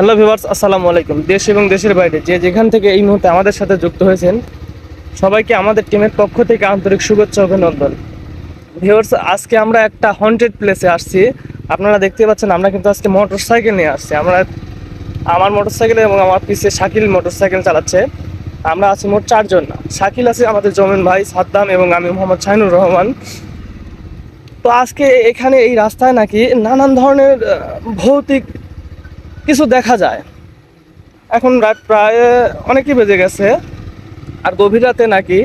Hello viewers আসসালামু আলাইকুম। দেশ এবং দেশের বাইরে যে যেখান থেকে এই মুহূর্তে আমাদের সাথে যুক্ত হয়েছেন, সবাইকে আমাদের টিমের পক্ষ থেকে আন্তরিক শুভেচ্ছা অভিনন্দন। ভিউয়ার্স, আজকে আমরা একটা হন্টেড প্লেসে আসছি। আপনারা দেখতে পাচ্ছেন, আমরা কিন্তু আজকে মোটর সাইকেল নিয়ে আসছি। আমরা আমার মোটর সাইকেল এবং আমার পিছিয়ে শাকিল মোটর সাইকেল চালাচ্ছে। আমরা আছি মোট চারজন। শাকিল আছে আমাদের জমিন ভাই সাদ্দাম এবং আমি মোহাম্মদ শাহিনুর রহমান। তো আজকে এখানে এই রাস্তায় নাকি নানান ধরনের ভৌতিক কিছু দেখা যায়। এখন রাত প্রায় অনেকই বেজে গেছে। আর গভীর রাতে নাকি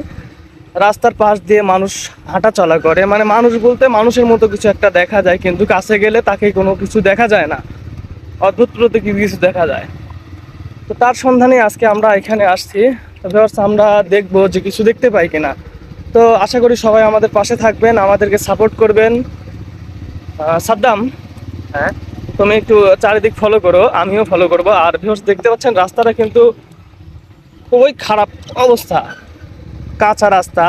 রাস্তার পাশ দিয়ে মানুষ হাঁটা চলা করে। মানে মানুষ বলতে মানুষের মতো কিছু একটা দেখা যায়, কিন্তু কাছে গেলে তাকে কোনো কিছু দেখা যায় না। অদ্ভুত প্রতীকী কিছু দেখা যায়। তো তার সন্ধানে আজকে আমরা এখানে আসছি। আমরা দেখব যে কিছু দেখতে পাই কিনা। তো আশা করি সবাই আমাদের পাশে থাকবেন, আমাদেরকে সাপোর্ট করবেন। সাদ্দাম। হ্যাঁ? তুমি একটু চারিদিক ফলো করো, আমিও ফলো করব। আর ভিউয়ার্স দেখতে পাচ্ছেন, রাস্তাটা কিন্তু খুবই খারাপ অবস্থা। কাঁচা রাস্তা।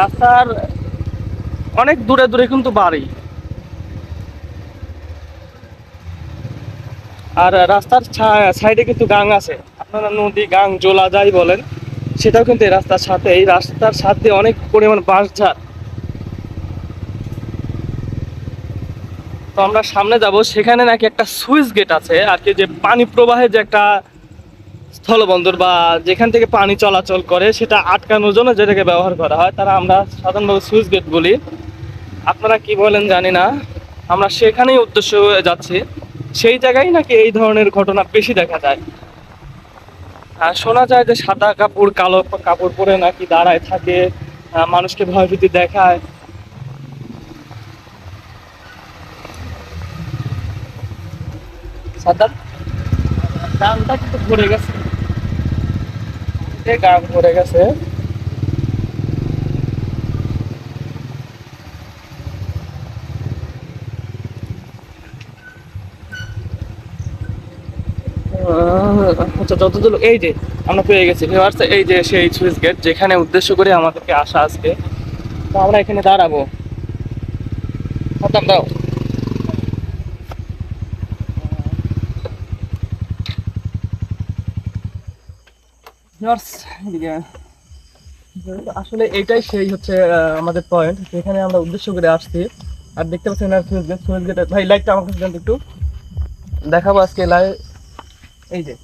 রাস্তার অনেক দূরে দূরে কিন্তু বাড়ি। আর রাস্তার সাইডে কিন্তু গাং আছে। আপনারা নদী, গাং, জোলা যাই বলেন সেটাও কিন্তু এই রাস্তার সাথে, এই রাস্তার সাথে অনেক পরিমাণ বাঁশঝাড় তো আমরা সামনে যাব, সেখানে নাকি একটা সুইচ গেট আছে, আর কি যে পানি প্রবাহের যে একটা স্থলবন্দর বা যেখান থেকে পানি চলাচল করে, সেটা আটকানোর জন্য যেটাকে ব্যবহার করা হয়, তারা আমরা সাধারণভাবে সুইচ গেট বলি। আপনারা কি বলেন জানি না। আমরা সেখানেই উদ্দেশ্য যাচ্ছি। সেই জায়গায় নাকি এই ধরনের ঘটনা বেশি দেখা যায়। শোনা যায় যে সাদা কাপড়, কালো কাপড় পরে নাকি দাঁড়ায় থাকে মানুষকে ভয়ভীতি দেখায়। সাদা গানটা ভরে গেছে। গান ভরে গেছে। আচ্ছা যতদূর এই যে, আমরা পেয়ে গেছি। ভিউয়ার্স এই যে সেই সুইচ গেট যেখানে উদ্দেশ্য করে আমাদেরকে আসা আজকে। তো আমরা এখানে দাঁড়াবো। খতম দাও। আসলে এইটাই সেই হচ্ছে আমাদের পয়েন্ট যেখানে আমরা উদ্দেশ্য করে আসছি। আর দেখতে পাচ্ছি না সুইচ গেট সুইচ গেট ভাই লাইটটা আমার কাছে একটু। দেখাবো আজকে লাইভ এই যে।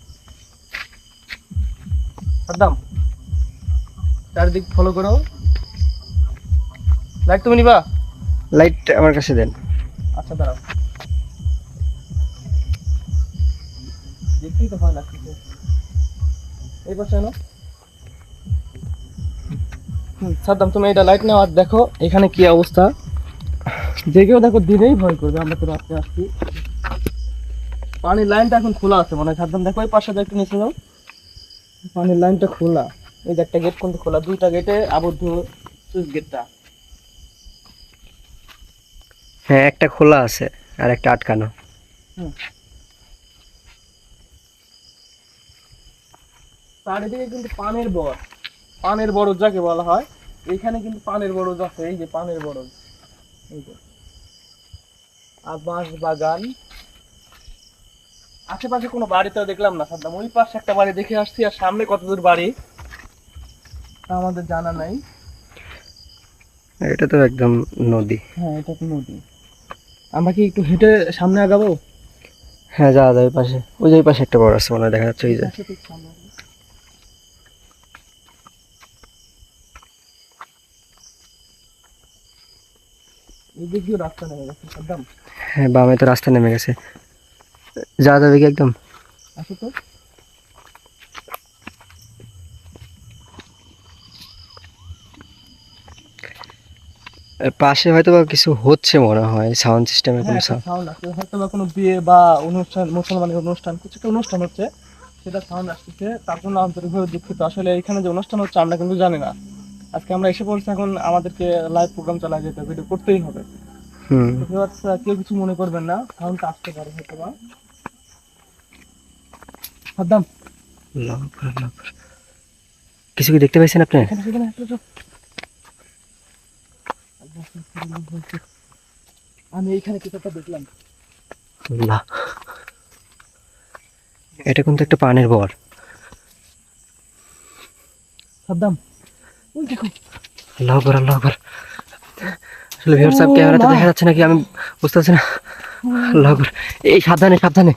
চারিদিক ফলো করো। লাইট তুমি নিবা? লাইট আমার কাছে দেন। আচ্ছা দাঁড়াও। দেখতেই তো ভয় লাগছে এই পাশে আনো। হুম, সাদ্দাম তুমি এটা লাইট নাও আর দেখো এখানে কি অবস্থা। যে কেউ দেখো দিনেই ভয় করবে আমরা তো রাত্রে আসছি। পানির লাইনটা এখন খোলা আছে মনে হয়। দেখো ওই পাশে একটু নিচে যাও। পানির লাইনটা খোলা। এই যে একটা গেট কিন্তু খোলা। দুইটা গেটে আবদ্ধ সুইচ গেটটা হ্যাঁ একটা খোলা আছে আর একটা আটকানো। চারিদিকে কিন্তু পানের বর পানের বরজ যাকে বলা হয়। এইখানে কিন্তু পানের বরজ আছে। এই যে পানের বরজ। এই যে। আর বাঁশ বাগান। আশেপাশে কোনো বাড়িতেও দেখলাম না সাদ্দাম। ওই পাশে একটা বাড়ি দেখে আসছি আর সামনে কত দূর বাড়ি? আমাদের জানা নাই। এটা তো একদম নদী। হ্যাঁ এটা তো নদী। আমরা কি একটু হেঁটে সামনে আগাবো? হ্যাঁ যাওয়া যাবে পাশে। ওই যে ওই পাশে একটা বড় আছে মনে হয় দেখা যাচ্ছে ওই যে। দিয়ে রাস্তা নেমে গেছে সাদ্দাম। হ্যাঁ বামে তো রাস্তা নেমে গেছে। যাওয়া যাবে কি একদম। আসো তো। পাশে হয়তো বা কিছু হচ্ছে মনে হয় সাউন্ড সিস্টেমে কোনো সাউন্ড আসছে। হয়তো বা কোনো বিয়ে বা অনুষ্ঠান মুসলমানের অনুষ্ঠান কিছু একটা অনুষ্ঠান হচ্ছে সেটা সাউন্ড আসতেছে। তার জন্য আন্তরিকভাবে দুঃখিত। আসলে এখানে যে অনুষ্ঠান হচ্ছে আমরা কিন্তু জানি না। আজকে আমরা এসে পড়ছি এখন আমাদেরকে লাইভ প্রোগ্রাম চালা যেতে ভিডিও করতেই হবে। কেউ কিছু মনে করবেন না সাউন্ড আসতে পারে হয়তো বা সাদ্দাম কিছু কি দেখতে পাইছেন আপনি? আমি এইখানে কিছু একটা দেখলাম। আল্লাহ এটা কিন্তু একটা পানের বর সাদ্দাম ওই দেখো। আল্লাহ আকবার আল্লাহ আকবার আসলে ভিউয়ার সাহেব ক্যামেরাতে দেখা যাচ্ছে নাকি? আমি বুঝতে পারছি না। আল্লাহ আকবার এই সাবধানে সাবধানে।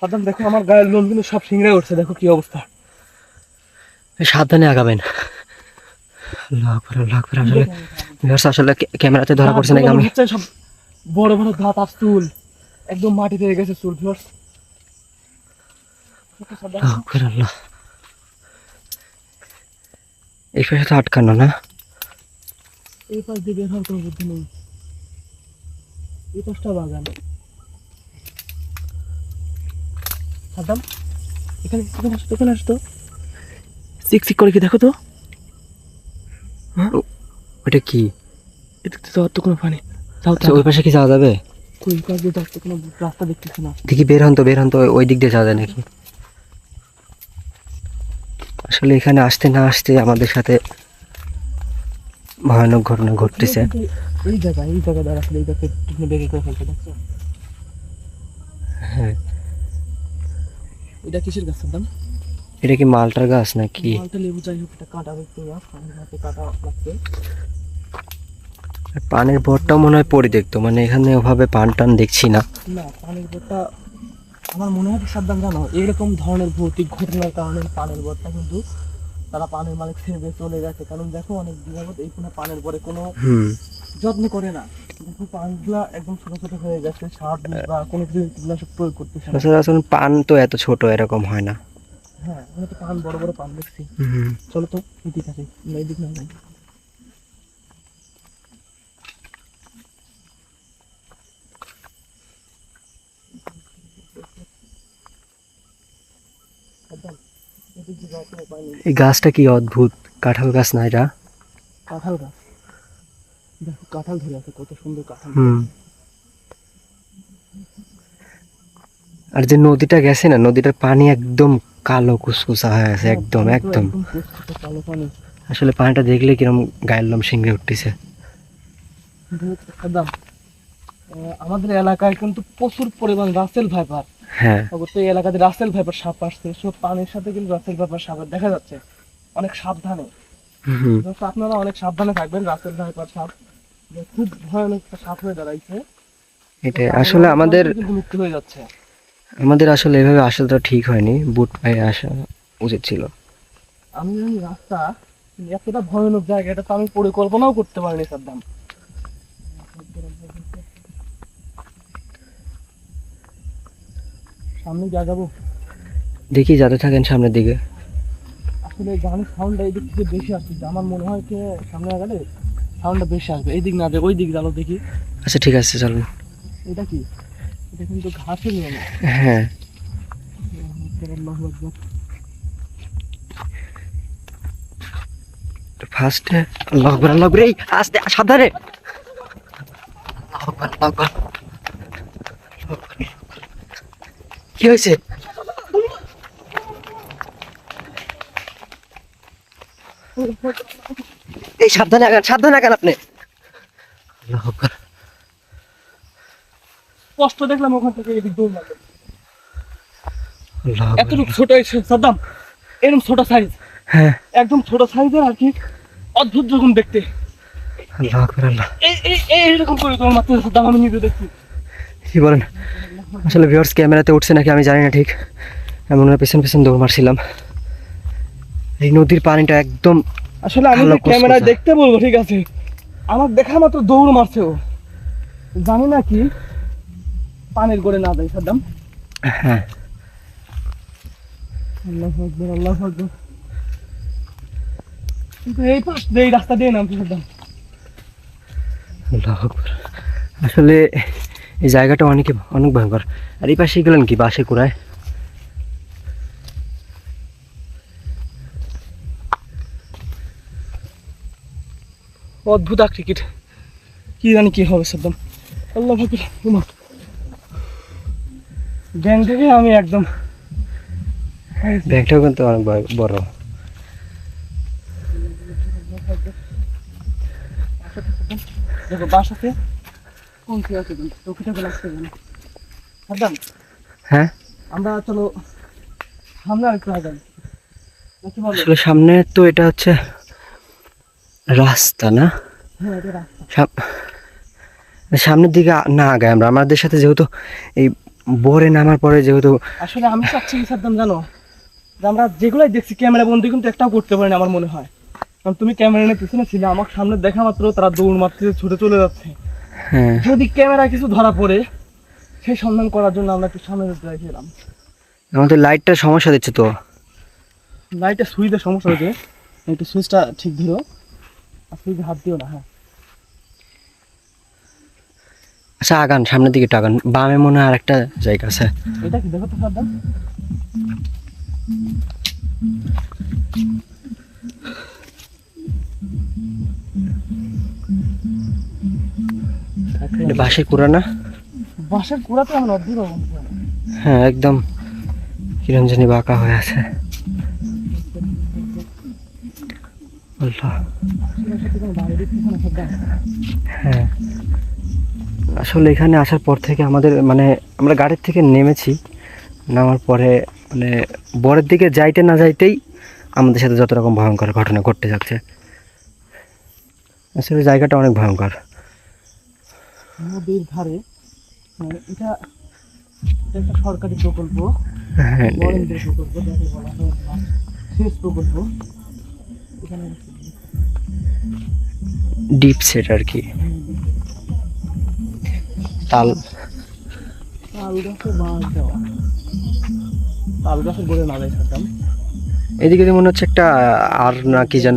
সাদ্দাম দেখো আমার গায়ের কিন্তু সব সিংড়ে উঠছে দেখো কি অবস্থা। সাবধানে আগাবেন। আল্লাহ আকবার আল্লাহ আকবার আসলে ভিউয়ার্স আসলে ক্যামেরাতে ধরা পড়ছে নাকি আমি? সব বড় বড় দাঁত আর চুল। একদম মাটিতে হয়ে গেছে চুল ভিউয়ার্স। আল্লাহ আকবার আল্লাহ। এই পাশে তো আটকানো না? এই পাশ দিয়ে বের হওয়ার কোনো বুদ্ধি নেই। এই পাশটা বাগান। সাদ্দাম এখানে এখানে আসতো এখানে আসতো চিক চিক করে কি দেখো তো? ওটা কি? এটা তো তো কোনো পানি। আচ্ছা ওই পাশে কি যাওয়া যাবে? পাশ তো কোনো রাস্তা দেখতেছি না। দেখি বের হন তো বের হন তো ওই দিক দিয়ে যাওয়া যায় নাকি? আসলে এখানে আসতে না আসতে আমাদের সাথে ভয়ানক ঘটনা ঘটতেছে। এই জায়গা এই জায়গা দাঁড়া আসলে এই জায়গায় তুমি বেগে করে ফেলতে দেখছ? হ্যাঁ। এটা কিসের গাছ সাদ্দাম এটা কি মালটার গাছ নাকি? মালটা লেবু যাই হোক এটা কাটা গাছ হাতে কাটা আর পানের ভরটাও মনে হয় পরে দেখতো মানে এখানে ওভাবে পান টান দেখছি না। না পানির বোটটা আমার মনে হয় সাবধান জানো এরকম ধরনের ভৌতিক ঘটনার কারণে পানের বোটটা কিন্তু তারা পানের মালিক ছেড়ে চলে গেছে। কারণ দেখো অনেক দিন এই কোনো পানের পরে কোনো যত্ন করে না। পানগুলা একদম ছোট ছোট হয়ে গেছে সার বা কোনো কিছু কীটনাশক প্রয়োগ করতেছে না। সচরাচর পান তো এত ছোট এরকম হয় না। হ্যাঁ আমি তো পান বড় বড় পান দেখছি। চলো তো এদিক আছে এদিক না নাই সাবধান, এদিক দিয়ে যাওয়ার কোনো উপায় নেই। এই গাছটা কি অদ্ভুত কাঁঠাল গাছ না এটা? কাঁঠাল গাছ। দেখো কাঁঠাল ধরে আছে কত সুন্দর কাঁঠাল। আর যে নদীটা গেছে না নদীটার পানি একদম কালো কুসকুসা হয়ে আছে একদম একদম। কালো পানি। আসলে পানিটা দেখলে কিরম গায়ের লোম শিংড়ে উঠতেছে। আমাদের এলাকায় কিন্তু প্রচুর পরিমাণ রাসেল ভাইপার। হ্যাঁ। এই এলাকাতে রাসেল ভাইপার সাপ আসছে সব পানির সাথে কিন্তু রাসেল ভাইপার সাপ দেখা যাচ্ছে অনেক সাবধানে। তো আপনারা অনেক সাবধানে থাকবেন রাসেল ভাইপার সাপ। খুব ভয়ানক সাপ হয়ে দাঁড়াইছে। এটা আসলে আমাদের মুক্তি হয়ে যাচ্ছে। আমাদের আসলে এভাবে আসাটা ঠিক হয়নি বুট পায়ে আসা উচিত ছিল। আমি জানি রাস্তা এতটা ভয়ানক জায়গা এটা তো আমি পরিকল্পনাও করতে পারিনি সাদ্দাম সামনে যা যাব। দেখি যাতে থাকেন সামনের দিকে। আসলে গানের সাউন্ডটা এই দিক থেকে বেশি আসছে আমার মনে হয় যে সামনে গেলে সাউন্ডটা বেশি আসবে। এই দিক না যাবে ওই দিক যাব দেখি। আচ্ছা ঠিক আছে চলুন এটা কি? এটা কিন্তু ঘাসের নিয়ম হ্যাঁ। ফার্স্টে আল্লাহ আকবার আল্লাহ আকবার এই আস্তে আল্লাহু আকবার, আল্লাহু আকবার। কি হয়েছে এই সাবধানে আগান সাবধানে আগান আপনি। স্পষ্ট দেখলাম ওখান থেকে এদিক দৌড় এতটুকু ছোট সাদ্দাম এরকম ছোট সাইজ হ্যাঁ। একদম ছোট সাইজের আর কি অদ্ভুত রকম দেখতে। আল্লাহ আকবার আল্লাহ। এই এই এই করে তোমার মাত্র সাদ্দাম আমি নিজে দেখছি। কি বলেন? আসলে ভিউয়ার্স ক্যামেরাতে উঠছে নাকি আমি জানি না ঠিক। এমন না পেছন পেছন দৌড় মারছিলাম। এই নদীর পানিটা একদম আসলে আমি ক্যামেরায় দেখতে বলব ঠিক আছে? আমার দেখা মাত্র দৌড় মারছে ও। জানি না কি পানির করে না দেয় সাদ্দাম। হ্যাঁ। আল্লাহ আকবর আল্লাহ আকবর। কিন্তু এই পাশ দিয়ে এই রাস্তা দিয়ে নামছে সাদ্দাম। আল্লাহ আকবার। আসলে এই জায়গাটা অনেকে অনেক ভয়ঙ্কর। আর এই পাশে গেলেন কি বাসে কুড়ায় অদ্ভুত ক্রিকেট কি জানি কি হবে সাদ্দাম। আল্লাহ উমা ব্যাংক থেকে আমি একদম ব্যাগটাও কিন্তু অনেক বড়-। দেখো বাসাতে কোন কি আছে লাগছে সাদ্দাম হ্যাঁ? আমরা চলো সামনে আগাই। বলো। আসলে সামনে তো এটা হচ্ছে রাস্তা না? হ্যাঁ সামনের দিকে না আগায় আমরা। আমাদের সাথে যেহেতু এই বোরে নামার পরে যেহেতু আসলে আমি চাচ্ছি কি সাদ্দাম জানো? যে আমরা যেগুলাই দেখছি ক্যামেরা বন্দি কিন্তু একটাও করতে পারি না আমার মনে হয়। কারণ তুমি ক্যামেরা নিয়ে পিছনে ছিলে আমার সামনে দেখা মাত্র তারা দৌড় মারতে ছুটে চলে যাচ্ছে। হ্যাঁ। যদি ক্যামেরা কিছু ধরা পড়ে সেই সন্ধান করার জন্য আমরা একটু সামনে গেলাম। আমাদের লাইটটার সমস্যা দিচ্ছে তো। লাইটের সুইচের সমস্যা হয়েছে। একটু সুইচটা ঠিক ধরো। আর হাত দিও না হ্যাঁ। আচ্ছা আগান সামনের দিকে একটু আগান। বামে মনে হয় আরেকটা জায়গা আছে। এটা কি দেখো তো সাদ্দাম এটা বাসে কুড়া না? বাসার কুড়াতে আমার অবস্থা। হ্যাঁ একদম। কিরম জানি বাঁকা হয়ে আছে। হ্যাঁ। আসলে এখানে আসার পর থেকে আমাদের মানে আমরা গাড়ির থেকে নেমেছি। নামার পরে মানে বরের দিকে যাইতে না যাইতেই আমাদের সাথে যত রকম ভয়ঙ্কর ঘটনা ঘটতে যাচ্ছে। আসলে জায়গাটা অনেক ভয়ঙ্কর। নদীর ধারে মানে এটা একটা সরকারি প্রকল্প। হ্যাঁ। প্রকল্প যাকে বলা হয় বা প্রকল্প। এখানে ডিপ সেট আর কি। তাল। তাল গাছে বাঁশ দেওয়া। তাল গাছের গোড়ে না থাকতাম। এদিকে মনে হচ্ছে একটা আর না কি যেন।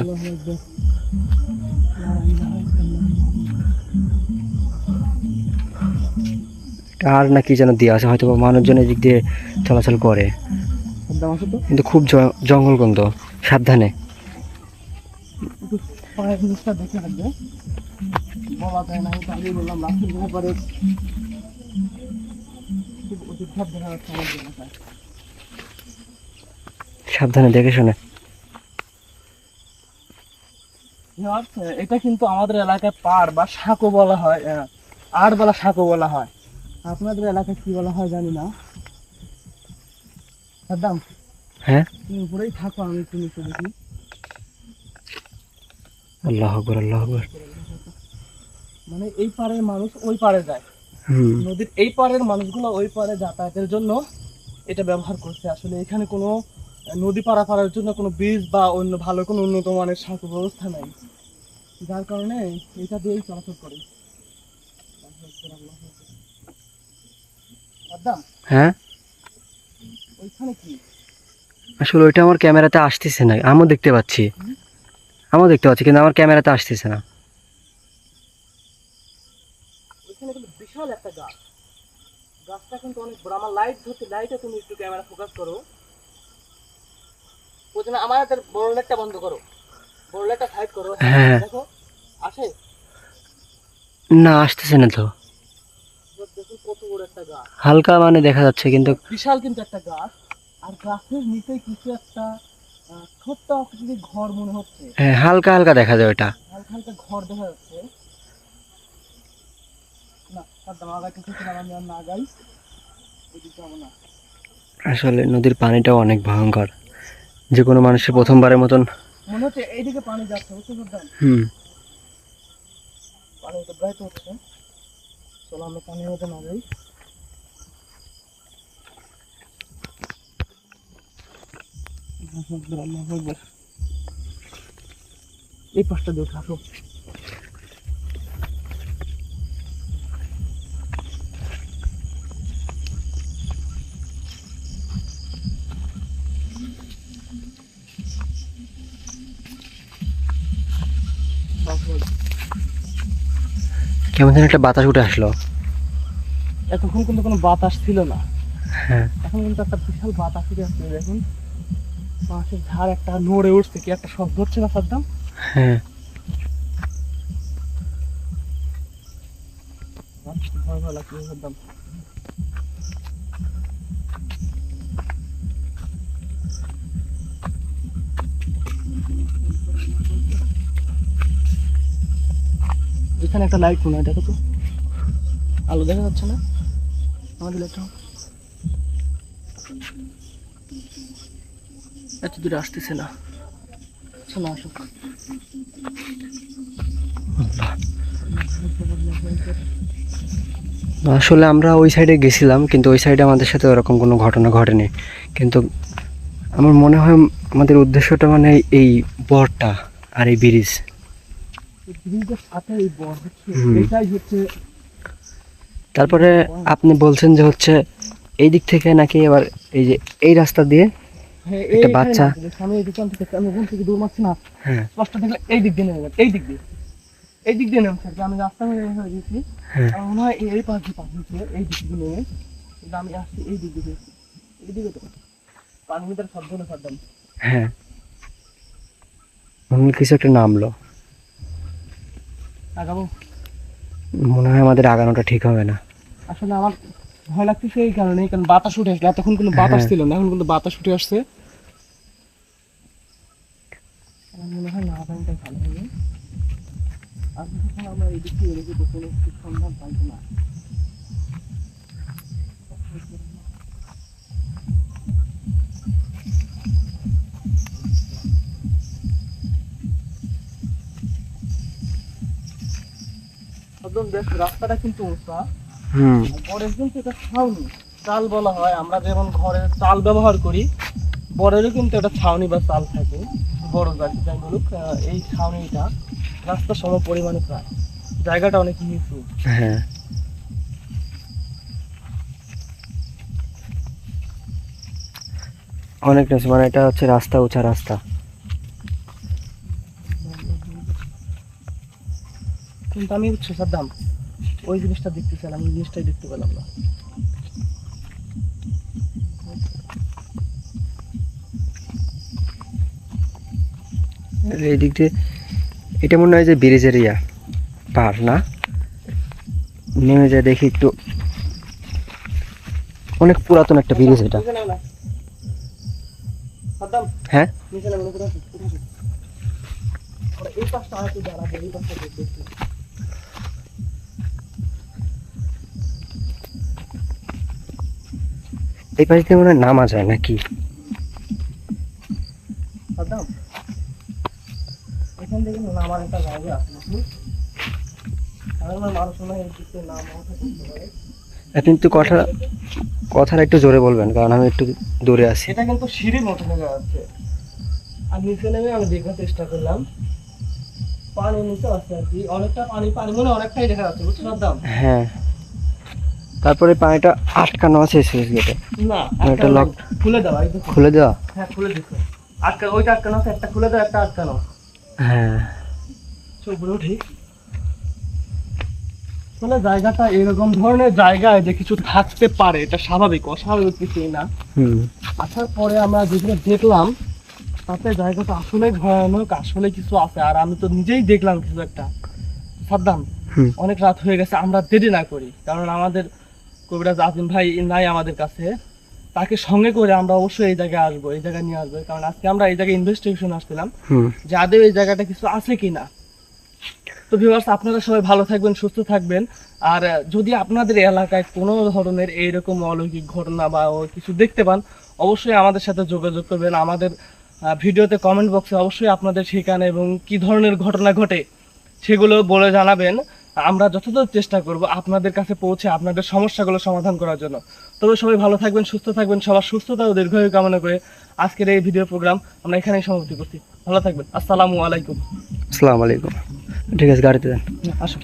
আর না কি যেন দেওয়া আছে হয়তো মানুষজন এদিক দিয়ে চলাচল করে। কিন্তু খুব জঙ্গল গন্ধ সাবধানে। জিনিসটা দেখে রাখবে বলা যায় না আমি তো আগেই বললাম পরে। খুব অধিক দেখা যাচ্ছে আমার এলাকায় সাবধানে দেখে শুনে। এটা কিন্তু আমাদের এলাকায় পাড় বা সাঁকো বলা হয় আড় বলা সাঁকো বলা হয়। আপনাদের এলাকায় কি বলা হয় জানি না। সাদ্দাম হ্যাঁ? তুমি উপরেই থাকো আমি একটু নিচে দেখি। আল্লাহ আকবর আল্লাহ আকবর। মানে এই মানুষ ওই পাড়ে যায়। নদীর এই পাড়ের মানুষগুলো ওই পাড়ে যাতায়াতের জন্য এটা ব্যবহার করছে। আসলে এখানে কোনো নদী পারাপারের জন্য কোনো ব্রিজ বা অন্য ভালো কোনো উন্নত মানের সাঁকো ব্যবস্থা নাই। যার কারণে এটা দিয়েই চলাচল করে। হ্যাঁ? ওইখানে কি? আসলে ওইটা আমার ক্যামেরাতে আসতেছে না আমিও দেখতে পাচ্ছি। আমিও দেখতে পাচ্ছি কিন্তু আমার ক্যামেরাতে আসতেছে না। বিশাল একটা গাছ। গাছটা কিন্তু অনেক বড়। আমার লাইট ধরতে লাইটে তুমি একটু ক্যামেরা ফোকাস করো। প্রথমে আমার হাতের বড় লাইটটা বন্ধ করো। বড় লাইটটা সাইড করো। হ্যাঁ। দেখো আসে? না আসতেছে না তো। হালকা মানে দেখা যাচ্ছে কিন্তু বিশাল কিন্তু একটা গাছ। আর গাছের নিচে কিছু একটা ছোট্ট আকৃতির ঘর মনে হচ্ছে হ্যাঁ হালকা হালকা দেখা যায় ওটা। হালকা হালকা ঘর দেখা যাচ্ছে। না তার আগাইতে থেকে আমি আর না গাই। ওইদিকে যাব না। আসলে নদীর পানিটাও অনেক ভয়ঙ্কর। যে কোনো মানুষের প্রথমবারের মতন। মনে হচ্ছে এইদিকে পানি যাচ্ছে হুম। পানি তো হচ্ছে। চলো আমরা পানির না যাই আল্লাহু আকবার। এই পাশটা দিয়ে আসো। কেমন যেন একটা বাতাস উঠে আসলো। এতক্ষণ কিন্তু কোনো বাতাস ছিল না। হ্যাঁ। এখন কিন্তু একটা বিশাল বাতাস উঠে আসছে দেখুন। বাঁশের ঝাড় একটা নড়ে উঠছে কি একটা শব্দ হচ্ছে না সাদ্দাম? হ্যাঁ। এখানে একটা লাইট মনে হয় দেখো তো। আলো দেখা যাচ্ছে না? আমাদের লাইটটা এত দূরে আসতেছে না। আচ্ছা আসুক আসলে আমরা ওই সাইডে গেছিলাম কিন্তু ওই সাইডে আমাদের সাথে ওরকম কোনো ঘটনা ঘটেনি। কিন্তু আমার মনে হয় আমাদের উদ্দেশ্যটা মানে এই বরটা আর এই ব্রিজ। তারপরে আপনি বলছেন যে হচ্ছে এই দিক থেকে নাকি এবার এই যে এই রাস্তা দিয়ে একটা এইখানে বাচ্চা। না, এই দোকান থেকে আমি ওখান থেকে দৌড় মারছি না। হ্যাঁ। স্পষ্ট দেখলে এই দিক দিয়ে নেমে এই দিক দিয়ে। এই দিক দিয়ে নেমে স্যার আমি রাস্তা হয়ে হয়ে গেছি। হ্যাঁ। আমার মনে হয় এই- এই পাশ দিয়ে পাশ হচ্ছে এই দিক দিয়ে নেমে। কিন্তু আমি আসছি এই দিক দিয়ে। এই দিকে তো। পানি ভিতরে শব্দ হলো সাদ্দাম হ্যাঁ। মনে কিছু একটা নামলো। আগাবো। মনে হয় আমাদের আগানোটা ঠিক হবে না। আসলে আমার ভয় লাগতেছে এই কারণে কারণ বাতাস উঠে আসলে। এতক্ষণ কোনো বাতাস হ্যাঁ। ছিল না এখন কিন্তু বাতাস উঠে আসছে। আমার মনে হয় না ভালো হবে। আর যখন আমরা এই দিক থেকে রেখে তো কোনো কিছু সন্ধান না। রাস্তাটা কিন্তু উঁচা। বরের কিন্তু এটা ছাউনি। চাল বলা হয় আমরা যেমন ঘরে চাল ব্যবহার করি বরেরও কিন্তু একটা ছাউনি বা চাল থাকে। বড় গাড়ি যাই বলুক এই ছাউনিটা রাস্তা সম পরিমাণে প্রায়। জায়গাটা অনেক নিচু। হ্যাঁ। অনেক নিচু মানে এটা হচ্ছে রাস্তা উঁচা রাস্তা। কিন্তু আমি হচ্ছে সাদ্দাম ওই জিনিসটা দেখতে চাইলাম ওই জিনিসটাই দেখতে পেলাম না। এই দিক দিয়ে এটা মনে হয় যে ব্রিজের ইয়া পার না? নেমে যায় দেখি একটু। অনেক পুরাতন একটা ব্রিজ এটা। হ্যাঁ? এই পাশ দিয়ে মনে হয় নামা যায় নাকি? করতে পারে। আপনি একটু কথা কথাটা একটু জোরে বলবেন কারণ আমি একটু দূরে আছি। সেটা কিন্তু সিঁড়ির মতো দেখা যাচ্ছে। আর নিচে নেমে আমি দেখার চেষ্টা করলাম। পানি নিচে আছে আর কি। অনেকটা পানি পানি মনে অনেকটাই দেখা যাচ্ছে বুঝছ দাম? হ্যাঁ। তারপরে পানিটা আটকানো আছে সুইচ গেটে। না এটা একটা খুলে দাও খুলে দেওয়া? হ্যাঁ খুলে দিছো আটকা ওইটা আটকানো আছে একটা খুলে দাও একটা আটকানো। হ্যাঁ। উপরে উঠি মানে জায়গাটা এরকম ধরনের জায়গায় যে কিছু থাকতে পারে এটা স্বাভাবিক অস্বাভাবিক কিছুই না। আসার পরে আমরা যেগুলো দেখলাম তাতে জায়গাটা আসলে ভয়ানক আসলে কিছু আছে। আর আমি তো নিজেই দেখলাম কিছু একটা। হুম। অনেক রাত হয়ে গেছে আমরা দেরি না করি। কারণ আমাদের কবিরাজ আজিম ভাই নাই আমাদের কাছে। তাকে সঙ্গে করে আমরা অবশ্যই এই জায়গায় আসব এই জায়গায় নিয়ে আসব। কারণ আজকে আমরা এই জায়গায় ইনভেস্টিগেশন আসছিলাম হুম। যে আদৌ এই জায়গাটা কিছু আছে কিনা। তো ভিউয়ার্স আপনারা সবাই ভালো থাকবেন, সুস্থ থাকবেন। আর যদি আপনাদের এলাকায় কোনো ধরনের এইরকম অলৌকিক ঘটনা বা কিছু দেখতে পান, অবশ্যই আমাদের সাথে যোগাযোগ করবেন। আমাদের ভিডিওতে কমেন্ট বক্সে অবশ্যই আপনাদের ঠিকানা এবং কি ধরনের ঘটনা ঘটে সেগুলো বলে জানাবেন। আমরা যতদূর চেষ্টা করব আপনাদের কাছে পৌঁছে আপনাদের সমস্যাগুলো সমাধান করার জন্য। তবে সবাই ভালো থাকবেন, সুস্থ থাকবেন, সবার সুস্থতা ও দীর্ঘায়ু কামনা করে আজকের এই ভিডিও প্রোগ্রাম আমরা এখানেই সমাপ্তি করছি। ভালো থাকবেন। আসসালামু আলাইকুম। আসসালামু আলাইকুম। ঠিক আছে গাড়িতে যান। আসুন।